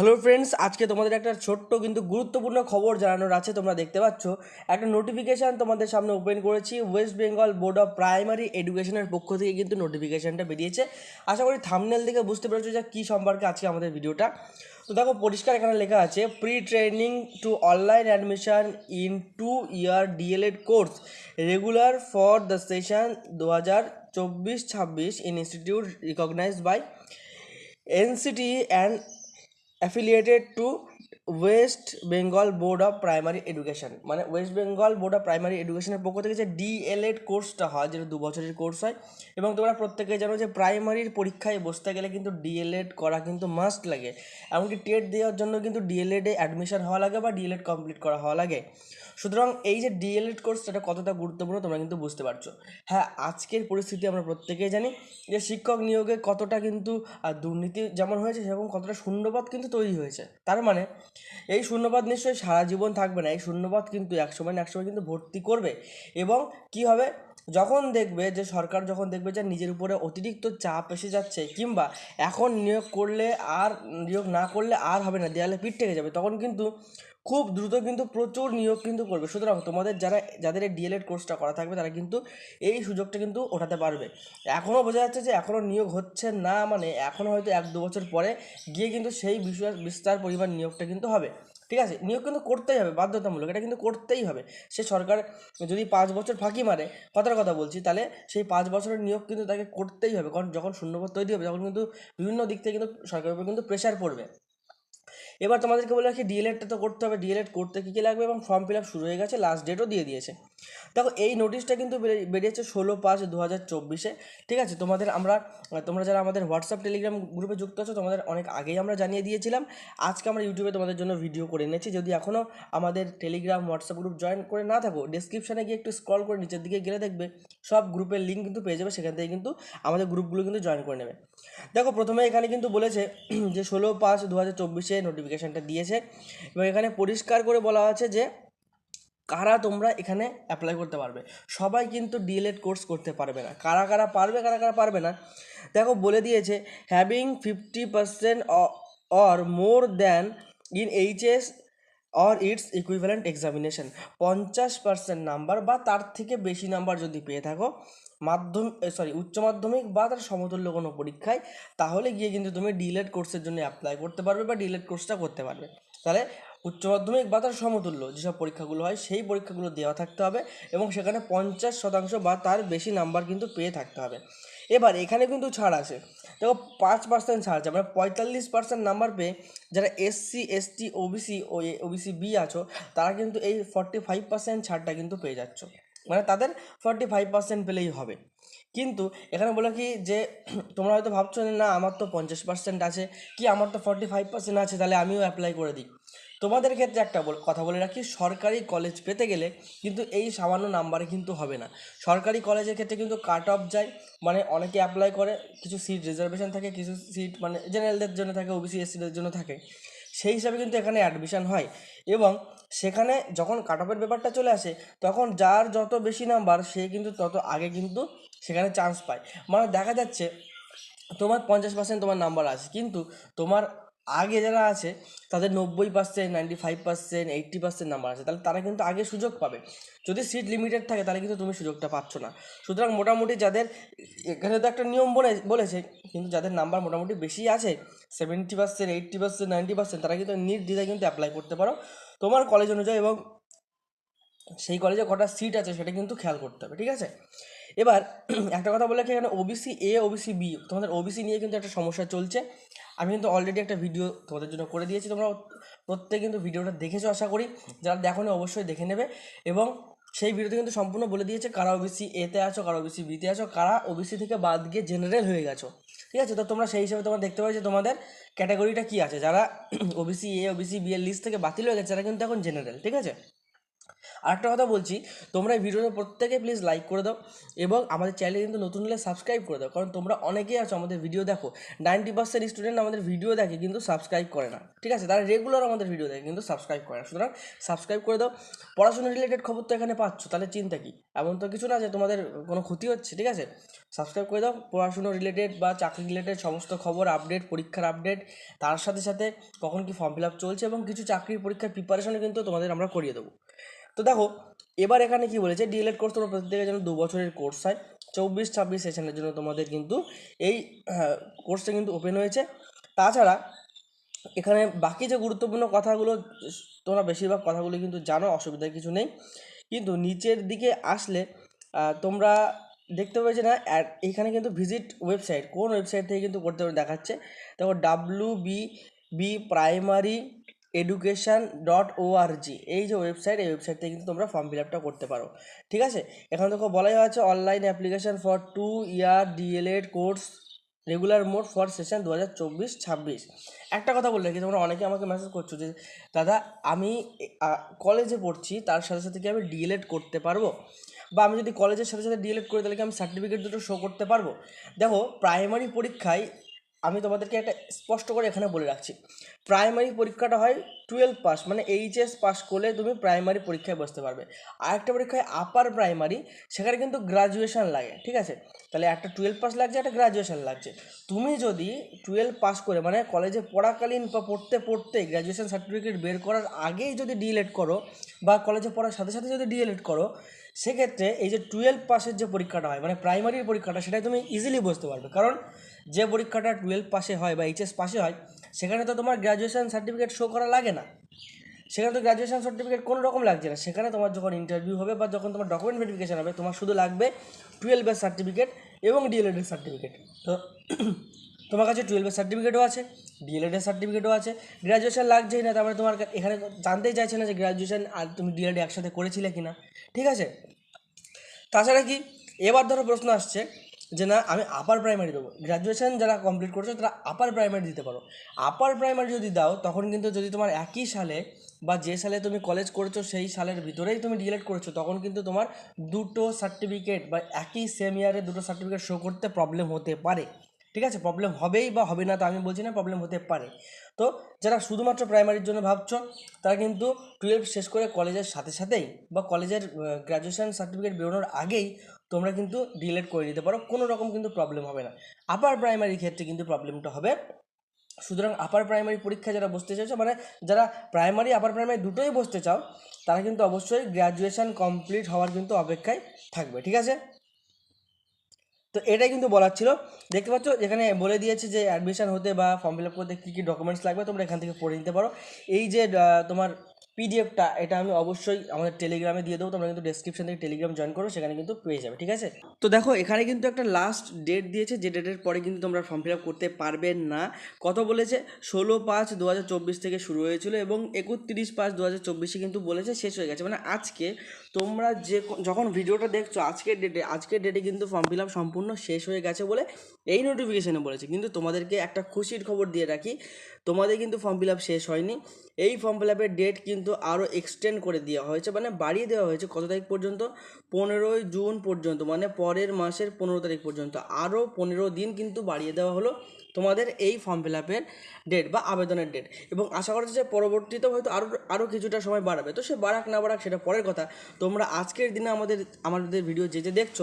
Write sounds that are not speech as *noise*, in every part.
Hello friends আজকে তোমাদের একটা ছোট্ট কিন্তু গুরুত্বপূর্ণ খবর জানানোর আছে, তোমরা দেখতে পাচ্ছ। একটা নোটিফিকেশান তোমাদের সামনে ওপেন করেছি West Bengal Board of Primary এডুকেশনের পক্ষ থেকে কিন্তু নোটিফিকেশানটা বেরিয়েছে। আশা করি থামনেল দেখে বুঝতে পেরেছ যে কী সম্পর্কে আজকে আমাদের ভিডিওটা। তো দেখো, পরিষ্কার এখানে লেখা আছে pre training to online admission in two year DElEd course regular for the session দু হাজার চব্বিশ ছাব্বিশ in institute recognised by NCT and affiliated to West Bengal Board of Primary Education মানে West Bengal Board of Primary এডুকেশনের পক্ষ থেকে যে D.El.Ed কোর্সটা হয়, যেটা দু বছরের কোর্স হয়, এবং তোমরা প্রত্যেকে জানো যে প্রাইমারির পরীক্ষায় বসতে গেলে কিন্তু ডিএলএড করা কিন্তু মাস্ট লাগে, এমনকি টেট দেওয়ার জন্য কিন্তু ডিএলএডে অ্যাডমিশন হওয়া লাগে বা ডিএলএড কমপ্লিট করা হওয়া লাগে। সুতরাং এই যে ডিএলএড কোর্স সেটা কতটা গুরুত্বপূর্ণ তোমরা কিন্তু বুঝতে পারছ। হ্যাঁ আজকের পরিস্থিতি আমরা প্রত্যেকেই জানি যে শিক্ষক নিয়োগে কতটা কিন্তু দুর্নীতি যেমন হয়েছে, সেরকম কতটা শূন্যপদ কিন্তু তৈরি হয়েছে। তার মানে এই শূন্যপদ নিশ্চয়ই সারা জীবন থাকবে না। এই শূন্যপদ কিন্তু একসময় না একসময় কিন্তু ভর্তি করবে এবং কি হবে? যখন দেখবে যে সরকার যখন দেখবে যে নিজের উপরে অতিরিক্ত চাপ এসে যাচ্ছে কিংবা এখন নিয়োগ করলে আর, নিয়োগ না করলে আর হবে না, দেয়ালে পিঠ থেকে যাবে, তখন কিন্তু খুব দ্রুত কিন্তু প্রচুর নিয়োগ কিন্তু করবে। সুতরাং তোমাদের যারা, যাদের এই ডিএলএড কোর্সটা করা থাকবে, তারা কিন্তু এই সুযোগটা কিন্তু ওঠাতে পারবে। এখনও বোঝা যাচ্ছে যে এখনও নিয়োগ হচ্ছে না মানে এখনও হয়তো এক দু বছর পরে গিয়ে কিন্তু সেই বিষয় বিস্তার পরিমাণ নিয়োগটা কিন্তু হবে। ঠিক আছে? নিয়োগ কিন্তু করতেই হবে, বাধ্যতামূলক। এটা কিন্তু করতেই হবে। সে সরকার যদি পাঁচ বছর ফাঁকি মারে, কথার কথা বলছি, তাহলে সেই পাঁচ বছরের নিয়োগ কিন্তু তাকে করতেই হবে। কারণ যখন শূন্যপদ তৈরি হবে, তখন কিন্তু বিভিন্ন দিক থেকে কিন্তু সরকারের উপর কিন্তু প্রেশার পড়বে। এবার তোমাদেরকে বলে রাখি ডিএলএডটা তো করতে হবে। ডিএলএড করতে কী কী লাগবে এবং ফর্ম ফিল আপ শুরু হয়ে গেছে লাস্ট ডেটও দিয়ে দিয়েছে। দেখো, এই নোটিশটা কিন্তু বেরিয়ে- বেরিয়েছে ষোলো পাঁচ দু হাজার চব্বিশে। ঠিক আছে, তোমাদের আমরা, তোমরা যারা আমাদের হোয়াটসঅ্যাপ টেলিগ্রাম গ্রুপে যুক্ত আছো, তোমাদের অনেক আগেই আমরা জানিয়ে দিয়েছিলাম। আজকে আমরা ইউটিউবে তোমাদের জন্য ভিডিও করে এনেছি। যদি এখনও আমাদের টেলিগ্রাম হোয়াটসঅ্যাপ গ্রুপ জয়েন করে না থাকো ডিসক্রিপশানে গিয়ে একটু স্ক্রল করে নিচের দিকে গেলে দেখবে, সব গ্রুপের লিঙ্ক কিন্তু পেয়ে যাবে। সেখান থেকে কিন্তু আমাদের গ্রুপগুলো কিন্তু জয়েন করে নেবে। দেখো, প্রথমে এখানে কিন্তু বলেছে যে ষোলো পাঁচ দু হাজার চব্বিশে নোটিফিকেশানটা দিয়েছে এবং এখানে পরিষ্কার করে বলা আছে যে কারা তোমরা এখানে অ্যাপ্লাই করতে পারবে। সবাই কিন্তু ডিএলএড কোর্স করতে পারবে না। কারা কারা পারবে, কারা কারা পারবে না? দেখো, বলে দিয়েছে having fifty percent or more than in HS or its equivalent examination পঞ্চাশ পার্সেন্ট নাম্বার বা তার থেকে বেশি নাম্বার যদি পেয়ে থাকো মাধ্যমিক সরি উচ্চ মাধ্যমিক বা তার সমতুল্য কোনো পরীক্ষায়, তাহলে গিয়ে কিন্তু তুমি ডিএলএড কোর্সের জন্য অ্যাপ্লাই করতে পারবে বা ডিএলএড কোর্সটা করতে পারবে। তাহলে উচ্চ মাধ্যমিক বা তার সমতুল্য যেসব পরীক্ষাগুলো হয়, সেই পরীক্ষাগুলো দেওয়া থাকতে হবে এবং সেখানে পঞ্চাশ শতাংশ বা তার বেশি নাম্বার কিন্তু পেয়ে থাকতে হবে। এবার এখানে কিন্তু ছাড় আছে। দেখো, পাঁচ পার্সেন্ট ছাড় আছে মানে পঁয়তাল্লিশ পার্সেন্ট নাম্বার পেয়ে যারা এসসি এসটি ওবিসি ও এ ওবিসি বি আছো, তারা কিন্তু এই ফর্টি ফাইভ পার্সেন্ট ছাড়টা কিন্তু পেয়ে যাচ্ছ। মানে তাদের ফর্টি ফাইভ পার্সেন্ট পেলেই হবে। কিন্তু এখানে বলে কি যে, তোমরা হয়তো ভাবছ না, আমার তো পঞ্চাশ পার্সেন্ট আছে। কি আমার তো ফর্টি ফাইভ পার্সেন্ট আছে? তাহলে আমিও অ্যাপ্লাই করে দিই। তোমাদের ক্ষেত্রে একটা কথা বলে রাখি, সরকারি কলেজ পেতে গেলে কিন্তু এই সামান্য নাম্বারে কিন্তু হবে না। সরকারি কলেজের ক্ষেত্রে কিন্তু কাট অফ যায় মানে অনেকে অ্যাপ্লাই করে, কিছু সিট রিজার্ভেশন থাকে, কিছু সিট মানে জেনারেলদের জন্য থাকে ওবিসি এসসিদের জন্য থাকে। সেই হিসাবে কিন্তু এখানে অ্যাডমিশান হয়। এবং সেখানে যখন কাট অফের ব্যাপারটা চলে আসে, তখন যার যত বেশি নাম্বার সে কিন্তু তত আগে কিন্তু সেখানে চান্স পায়। মানে দেখা যাচ্ছে তোমার পঞ্চাশ পার্সেন্ট তোমার নাম্বার আছে, কিন্তু তোমার আগে যারা আছে, তাদের নব্বই percent ninety five percent eighty percent number আছে। তাহলে তারা কিন্তু আগে সুযোগ পাবে। যদি সিট লিমিটেড থাকে, তাহলে কিন্তু তুমি সুযোগটা পাচ্ছ না। সুতরাং মোটামুটি যাদের, এখানে তো একটা নিয়ম বলে, বলেছে, কিন্তু যাদের নাম্বার মোটামুটি বেশি আছে seventy percent eighty percent ninety percent তারা কিন্তু নিট নির্দ্বিধায় কিন্তু অ্যাপ্লাই করতে পারো। তোমার কলেজ অনুযায়ী এবং সেই কলেজে কটা সিট আছে, সেটা কিন্তু খেয়াল করতে হবে, ঠিক আছে? এবার, একটা কথা বলে এখানে ওবিসি এ ওবিসি বি তোমাদের ওবিসি নিয়ে কিন্তু একটা সমস্যা চলছে। আমি কিন্তু অলরেডি একটা ভিডিও তোমাদের জন্য করে দিয়েছি। তোমরা প্রত্যেকে কিন্তু ভিডিওটা দেখেছ, আশা করি। যারা দেখো অবশ্যই দেখে নেবে। এবং সেই ভিডিওতে কিন্তু সম্পূর্ণ বলে দিয়েছে কারা ওবিসি এতে আছো, কারা ওবিসি বিতে আছো, কারা ওবিসি থেকে বাদ গিয়ে জেনারেল হয়ে গেছো। ঠিক আছে? তো তোমরা সেই হিসাবে তোমরা দেখতে পাচ্ছ তোমাদের ক্যাটাগরিটা কী আছে। যারা ওবিসি এ ওবিসি বি এর লিস্ট থেকে বাতিল হয়ে গেছে, তারা কিন্তু এখন জেনারেল ঠিক আছে? আরেকটা কথা বলছি, তোমরা এই ভিডিওটা প্রত্যেকে প্লিজ লাইক করে দাও এবং আমাদের চ্যানেলে কিন্তু নতুন হলে সাবস্ক্রাইব করে দাও, কারণ তোমরা অনেকেই আছো আমাদের ভিডিও দেখো। নাইনটি পার্সেন্ট স্টুডেন্ট আমাদের ভিডিও দেখে কিন্তু সাবস্ক্রাইব করে না, ঠিক আছে? তারা রেগুলার আমাদের ভিডিও দেখে কিন্তু সাবস্ক্রাইব করে না। সুতরাং সাবস্ক্রাইব করে দাও। পড়াশোনা রিলেটেড খবর তো এখানে পাচ্ছ, তাহলে চিন্তা কি? এমন তো কিছু না যে তোমাদের কোনো ক্ষতি হচ্ছে, ঠিক আছে? সাবস্ক্রাইব করে দাও। পড়াশুনো রিলেটেড বা চাকরি রিলেটেড সমস্ত খবর আপডেট পরীক্ষার আপডেট তার সাথে সাথে কখন কি ফর্ম ফিল আপ চলছে এবং কিছু চাকরির পরীক্ষার প্রিপারেশনে কিন্তু তোমাদের আমরা করিয়ে দেবো। তো দেখো, এবার এখানে কি বলেছে? ডিএলএড কোর্স তোমরা প্রত্যেকের জন্য দু বছরের কোর্স হয়। চব্বিশ, ছাব্বিশ সেশনের জন্য তোমাদের কিন্তু এই কোর্সটা কিন্তু ওপেন হয়েছে। তাছাড়া এখানে বাকি যে গুরুত্বপূর্ণ কথাগুলো, তোমরা বেশিরভাগ কথাগুলো কিন্তু জানো, অসুবিধার কিছু নেই। কিন্তু নিচের দিকে আসলে তোমরা দেখতে পাবে যে না এখানে কিন্তু ভিজিট ওয়েবসাইট কোন ওয়েবসাইট থেকে কিন্তু করতে দেখাচ্ছে? দেখো W B B primary education dot ORG এই যে ওয়েবসাইট এই ওয়েবসাইট থেকে কিন্তু তোমরা ফর্ম ফিল আপটা করতে পারো। ঠিক আছে? এখানে দেখো বলাই আছে online application for two year DElEd course regular mode for session দু হাজার চব্বিশ ছাব্বিশ। একটা কথা বলে রাখি, তোমরা অনেকে আমাকে মেসেজ করছ যে, দাদা, আমি কলেজে পড়ছি, তার সাথে সাথে কি আমি ডিএলএড করতে পারব? বা আমি যদি কলেজের সাথে সাথে ডিএলএড করে, তাহলে কি আমি সার্টিফিকেট দুটো শো করতে পারব? দেখো প্রাইমারি পরীক্ষায় আমি তোমাদেরকে একটা স্পষ্ট করে এখানে বলে রাখছি। প্রাইমারি পরীক্ষাটা হয় টুয়েলভ পাস মানে এইচএস পাস করলে তুমি প্রাইমারি পরীক্ষায় বসতে পারবে। আর একটা পরীক্ষায় আপার প্রাইমারি সেখানে কিন্তু গ্রাজুয়েশন লাগে, ঠিক আছে? তাহলে একটা টুয়েলভ পাস লাগছে, একটা গ্রাজুয়েশন লাগছে। তুমি যদি টুয়েলভ পাস করে মানে কলেজে পড়াকালীন বা পড়তে পড়তে গ্র্যাজুয়েশন সার্টিফিকেট বের করার আগেই যদি ডিএলএড করো, বা কলেজে পড়ার সাথে সাথে যদি ডিএলএড করো, সেক্ষেত্রে এই যে টুয়েলভ পাসের যে পরীক্ষাটা হয় মানে প্রাইমারির পরীক্ষাটা সেটাই তুমি ইজিলি বসতে পারবে। কারণ যে পরীক্ষাটা টুয়েলভ পাসে হয় বা এইচএস পাসে হয়, সেখানে তো তোমার গ্র্যাজুয়েশান সার্টিফিকেট শো করা লাগে না। সেখানে তো গ্র্যাজুয়েশান সার্টিফিকেট কোনো রকম লাগছে না। সেখানে তোমার যখন ইন্টারভিউ হবে বা যখন তোমার ডকুমেন্ট ভেরিফিকেশন হবে, তোমার শুধু লাগবে টুয়েলভের সার্টিফিকেট এবং ডিএলএডের সার্টিফিকেট তো *clears throat* তোমার কাছে টুয়েলভের সার্টিফিকেটও আছে ডিএলএডের সার্টিফিকেটও আছে। গ্র্যাজুয়েশন লাগছেই না তারপরে তোমার এখানে জানতেই চাইছে না যে গ্র্যাজুয়েশান আর তুমি ডিএলএড একসাথে করেছিলে কি না ঠিক আছে? তাছাড়া কি? এবার ধরো প্রশ্ন আসছে যে না, আমি আপার প্রাইমারি দেবো। গ্র্যাজুয়েশন যারা কমপ্লিট করছ, তারা আপার প্রাইমারি দিতে পারো। আপার প্রাইমারি যদি দাও, তখন কিন্তু যদি তোমার একই সালে বা যে সালে তুমি কলেজ করেছ, সেই সালের ভিতরেই তুমি ডিএলএড করেছ, তখন কিন্তু তোমার দুটো সার্টিফিকেট বা একই সেম ইয়ারে দুটো সার্টিফিকেট শো করতে প্রবলেম হতে পারে। ঠিক আছে? প্রবলেম হবেই বা হবে না, তো আমি বলছি না প্রবলেম হতে পারে। তো যারা শুধুমাত্র প্রাইমারির জন্য ভাবছ, তারা কিন্তু টুয়েলভ শেষ করে কলেজের সাথে সাথেই বা কলেজের গ্র্যাজুয়েশন সার্টিফিকেট বেরোনোর আগেই তোমরা কিন্তু ডিলেট করে নিতে পারো, কোনো রকম কিন্তু প্রবলেম হবে না। আপার প্রাইমারি ক্ষেত্রে কিন্তু প্রবলেমটা হবে। সুতরাং আপার প্রাইমারি পরীক্ষা যারা বসতে চাইছো মানে যারা প্রাইমারি আপার প্রাইমারি দুটোই বসতে চাও, তারা কিন্তু অবশ্যই গ্র্যাজুয়েশন কমপ্লিট হওয়ার কিন্তু অপেক্ষায় থাকবে, ঠিক আছে? তো এটাই কিন্তু বলার ছিল। দেখতে পাচ্ছ, এখানে বলে দিয়েছে যে অ্যাডমিশন হতে বা ফর্ম ফিল আপ করতে কী কী ডকুমেন্টস লাগবে, তোমরা এখান থেকে পড়ে নিতে পারো। এই যে তোমার পিডিএফটা এটা আমি অবশ্যই আমাদের টেলিগ্রামে দিয়ে দেবো, তোমরা কিন্তু ডেসক্রিপশন থেকে টেলিগ্রাম জয়েন করো, সেখানে কিন্তু পেয়ে যাবে, ঠিক আছে? তো দেখো, এখানে কিন্তু একটা লাস্ট ডেট দিয়েছে, যে ডেটের পরে কিন্তু তোমরা ফর্ম ফিল আপ করতে পারবে না। কত বলেছে? ষোলো পাঁচ দু থেকে শুরু হয়েছিল এবং একত্রিশ পাঁচ দু কিন্তু বলেছে, শেষ হয়ে গেছে। মানে আজকে তোমরা যে যখন ভিডিওটা দেখছ, আজকের ডেটে আজকের ডেটে কিন্তু ফর্ম ফিল আপ সম্পূর্ণ শেষ হয়ে গেছে বলে এই নোটিফিকেশানে বলেছে। কিন্তু তোমাদেরকে একটা খুশির খবর দিয়ে রাখি, তোমাদের কিন্তু ফর্ম ফিল আপ শেষ হয়নি। এই ফর্ম ফিল আপের ডেট কিন্তু আরও এক্সটেন্ড করে দেওয়া হয়েছে মানে বাড়িয়ে দেওয়া হয়েছে কত তারিখ পর্যন্ত? পনেরোই জুন পর্যন্ত মানে পরের মাসের পনেরো তারিখ পর্যন্ত। আরও পনেরো দিন কিন্তু বাড়িয়ে দেওয়া হলো। তোমাদের এই ফর্ম ফিল আপের ডেট বা আবেদনের ডেট এবং আশা করা যে পরবর্তীতে হয়তো আরও আরও কিছুটা সময় বাড়াবে। তো সে বাড়াক না বাড়াক সেটা পরের কথা। তোমরা আজকের দিনে আমাদের আমাদের ভিডিও যে যে দেখছ,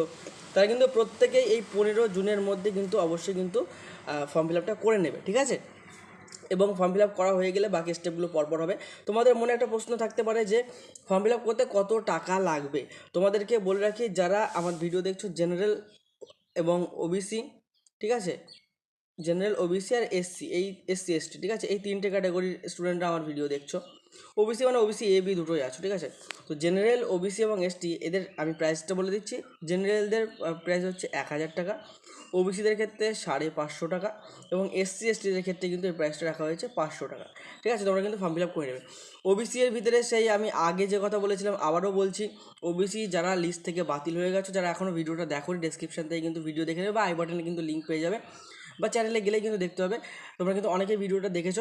তারা কিন্তু প্রত্যেকেই এই পনেরো জুনের মধ্যে কিন্তু অবশ্যই কিন্তু ফর্ম ফিল আপটা করে নেবে, ঠিক আছে? এবং ফর্ম ফিল আপ করা হয়ে গেলে বাকি স্টেপগুলো পরপর হবে। তোমাদের মনে একটা প্রশ্ন থাকতে পারে যে ফর্ম ফিল আপ করতে কত টাকা লাগবে? তোমাদেরকে বলে রাখি, যারা আমার ভিডিও দেখছ জেনারেল এবং ওবিসি ঠিক আছে? জেনারেল ওবিসি আর এসসি এই এসসি এসটি ঠিক আছে? এই তিনটে ক্যাটাগরির স্টুডেন্টরা আমার ভিডিও দেখছ। ওবিসি মানে ওবিসি এ বি দুটোই আছো, ঠিক আছে? তো জেনারেল ওবিসি এবং এসটি এদের আমি প্রাইসটা বলে দিচ্ছি। জেনারেলদের প্রাইস হচ্ছে এক হাজার টাকা। ওবিসিদের ক্ষেত্রে সাড়ে পাঁচশো টাকা এবং এসসি এসটিদের ক্ষেত্রে কিন্তু এই প্রাইসটা রাখা হয়েছে পাঁচশো টাকা। ঠিক আছে? তোমরা কিন্তু ফর্ম ফিল আপ করে নেবে। ওবিসি এর ভিতরে সেই আমি আগে যে কথা বলেছিলাম, আবারও বলছি ওবিসি যারা লিস্ট থেকে বাতিল হয়ে গেছো, যারা এখনও ভিডিওটা দেখো ডিসক্রিপশন থেকে কিন্তু ভিডিও দেখে নেবে বা আই বাটনে কিন্তু লিঙ্ক পেয়ে যাবে। বা চ্যানেলে গেলেই কিন্তু দেখতে হবে। তোমরা কিন্তু অনেকে ভিডিওটা দেখেছ,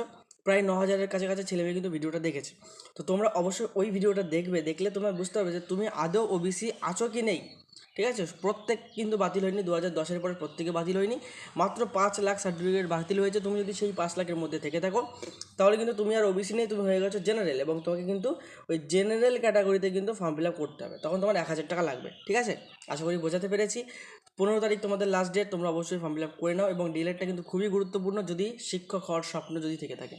প্রায় ন হাজারের কাছাকাছি ছেলেমেয়ে কিন্তু ভিডিওটা দেখেছে। তো তোমরা অবশ্যই ওই ভিডিওটা দেখবে, দেখলে তোমরা বুঝতে পারবে যে তুমি আদৌ ওবিসি আছো কি নেই। ঠিক আছে? প্রত্যেক কিন্তু বাতিল হয়নি দু হাজার দশের পরে প্রত্যেকে বাতিল হয়নি। মাত্র পাঁচ লাখ সার্টিফিকেট বাতিল হয়েছে, তুমি যদি সেই পাঁচ লাখের মধ্যে থেকে থাকো, তাহলে কিন্তু তুমি আর ওবিসি নেই, তুমি হয়ে গেছো জেনারেল এবং তোমাকে কিন্তু ওই জেনারেল ক্যাটাগরিতে কিন্তু ফর্ম ফিল আপ করতে হবে। তখন তোমার এক হাজার টাকা লাগবে। ঠিক আছে? আশা করি বোঝাতে পেরেছি। পনেরো তারিখ তোমাদের লাস্ট ডেট তোমরা অবশ্যই ফর্ম ফিল আপ করে নাও এবং ডিলেটটা কিন্তু খুবই গুরুত্বপূর্ণ যদি শিক্ষক হওয়ার স্বপ্ন যদি থেকে থাকে।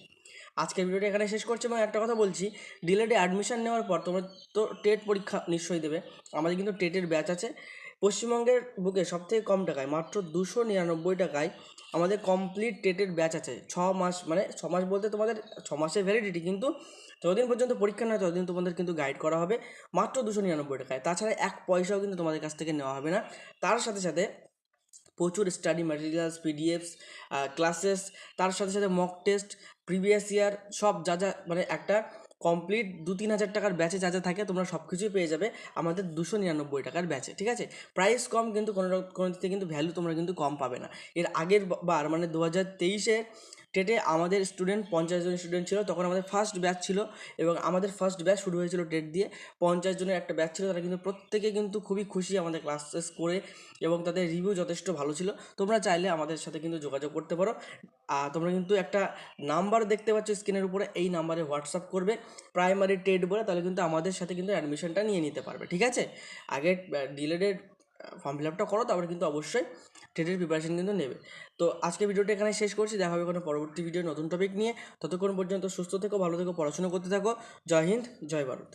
আজকের ভিডিওটা এখানে শেষ করছি এবং একটা কথা বলছি ডিলেটে অ্যাডমিশন নেওয়ার পর তোমরা তো টেট পরীক্ষা নিশ্চয়ই দেবে, আমাদের কিন্তু টেটের ব্যাচ আছে। পশ্চিমবঙ্গের বুকে সবথেকে কম টাকায়, মাত্র দুশো নিরানব্বই টাকায় আমাদের কমপ্লিট টেটের ব্যাচ আছে। ছ মাস মানে ছ মাস বলতে তোমাদের ছ মাসের ভ্যালিডিটি কিন্তু যতদিন পর্যন্ত পরীক্ষা নয় ততদিন তোমাদের কিন্তু গাইড করা হবে, মাত্র দুশো নিরানব্বই টাকায়। তাছাড়া এক পয়সাও কিন্তু তোমাদের কাছ থেকে নেওয়া হবে না। তার সাথে সাথে প্রচুর স্টাডি ম্যাটেরিয়ালস পিডিএফস ক্লাসেস তার সাথে সাথে মক টেস্ট প্রিভিয়াস ইয়ার সব যা যা মানে একটা কমপ্লিট দু তিন হাজার টাকার ব্যাচে যা যা থাকে তোমরা সব কিছুই পেয়ে যাবে। আমাদের দুশো নিরানব্বই টাকার ব্যাচে ঠিক আছে? প্রাইস কম কিন্তু কোনো কোনো দিক থেকে কিন্তু ভ্যালু তোমরা কিন্তু কম পাবে না। এর আগের বার মানে দু হাজার তেইশে টেটে আমাদের স্টুডেন্ট পঞ্চাশ জন স্টুডেন্ট ছিল, তখন আমাদের ফার্স্ট ব্যাচ ছিল এবং আমাদের ফার্স্ট ব্যাচ শুরু হয়েছিল টেট দিয়ে। পঞ্চাশ জনের একটা ব্যাচ ছিল, তারা কিন্তু প্রত্যেকে কিন্তু খুবই খুশি আমাদের ক্লাস শেষ করে এবং তাদের রিভিউ যথেষ্ট ভালো ছিল। তোমরা চাইলে আমাদের সাথে কিন্তু যোগাযোগ করতে পারো। আর তোমরা কিন্তু একটা নাম্বার দেখতে পাচ্ছ স্ক্রিনের উপরে, এই নাম্বারে হোয়াটসঅ্যাপ করবে প্রাইমারি টেট বলে, তাহলে কিন্তু আমাদের সাথে কিন্তু অ্যাডমিশনটা নিয়ে নিতে পারবে, ঠিক আছে? আগে ডিলেডের ফর্ম ফিল আপটা করো, তারপরে কিন্তু অবশ্যই টেটের প্রিপারেশন কিন্তু নেবে। তো আজকে ভিডিওটা এখানে শেষ করছি, দেখা হবে কোনো পরবর্তী ভিডিও নতুন টপিক নিয়ে। ততক্ষণ পর্যন্ত সুস্থ থেকো, ভালো থেকো, পড়াশোনা করতে থাকো। জয় হিন্দ, জয় ভারত।